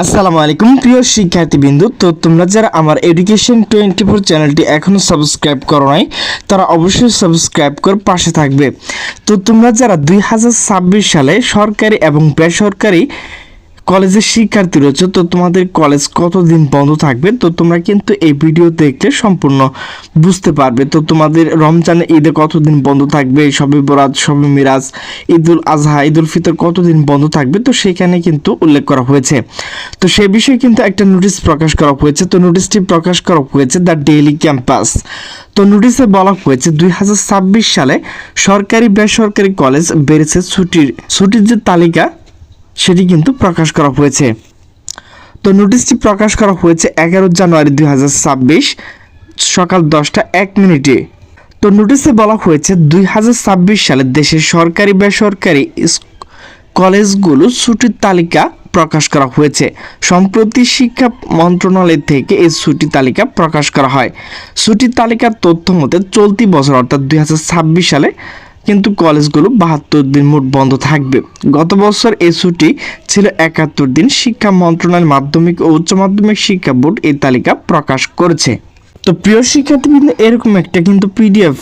আসসালামু আলাইকুম, প্রিয় শিক্ষার্থীবৃন্দু। তো তোমরা যারা আমার এডুকেশন টোয়েন্টি ফোর চ্যানেলটি এখনও সাবস্ক্রাইব করো নাই, তারা অবশ্যই সাবস্ক্রাইব করে পাশে থাকবে। তো তোমরা যারা দুই হাজার ছাব্বিশ সালে সরকারি এবং বেসরকারি কলেজের শিক্ষার্থী রয়েছে, তো তোমাদের কলেজ কতদিন বন্ধ থাকবে? তো তোমরা কিন্তু এই ভিডিও দেখলে সম্পূর্ণ বুঝতে পারবে। তো তোমাদের রমজানে ঈদে কতদিন বন্ধ থাকবে? সবে বরাত সবে মিরাজ, ঈদুল আজহা, ঈদুল ফিতর কতদিন বন্ধ থাকবে? তো সেখানে কিন্তু উল্লেখ করা হয়েছে। তো সে বিষয়ে কিন্তু একটা নোটিশ প্রকাশ করা হয়েছে। তো নোটিশটি প্রকাশ করা হয়েছে দ্য ডেইলি ক্যাম্পাস। তো নোটিশে বলা হয়েছে, দুই হাজার ছাব্বিশ সালে সরকারি বেসরকারি কলেজ বেড়েছে ছুটির ছুটির যে তালিকা সেটি কিন্তু প্রকাশ করা হয়েছে। তো নোটিশটি প্রকাশ করা হয়েছে এগারো জানুয়ারি দুই হাজার ছাব্বিশ সকাল দশটা এক মিনিটে। তো নোটিশে বলা হয়েছে দুই হাজার ছাব্বিশ সালে দেশের সরকারি বেসরকারি কলেজগুলো ছুটির তালিকা প্রকাশ করা হয়েছে। সম্প্রতি শিক্ষা মন্ত্রণালয় থেকে এই ছুটি তালিকা প্রকাশ করা হয়। ছুটির তালিকার তথ্য মতে চলতি বছর অর্থাৎ দুই হাজার ছাব্বিশ সালে কিন্তু কলেজগুলো বাহাত্তর দিন মোট বন্ধ থাকবে। গত বছর এই ছুটি ছিল একাত্তর দিন শিক্ষা মন্ত্রণালয় মাধ্যমিক ও উচ্চ মাধ্যমিক শিক্ষা বোর্ড এই তালিকা প্রকাশ করেছে। তো প্রিয় শিক্ষার্থীবৃন্দ, এরকম একটা কিন্তু পিডিএফ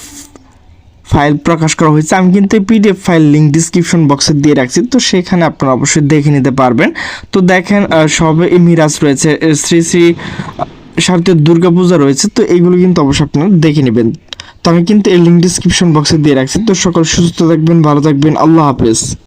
ফাইল প্রকাশ করা হয়েছে। আমি কিন্তু এই পিডিএফ ফাইল লিঙ্ক ডিসক্রিপশন বক্সে দিয়ে রাখছি। তো সেখানে আপনারা অবশ্যই দেখে নিতে পারবেন। তো দেখেন সবে মিরাজ রয়েছে। শ্রী শ্রী শারদীয় দুর্গাপূজা রয়েছে। তো এইগুলো কিন্তু অবশ্যই আপনারা দেখে নেবেন। তো আমি কিন্তু এই লিঙ্ক ডিসক্রিপশন বক্সে দিয়ে রাখছি। তো সকল সুস্থ থাকবেন, ভালো থাকবেন। আল্লাহ হাফেজ।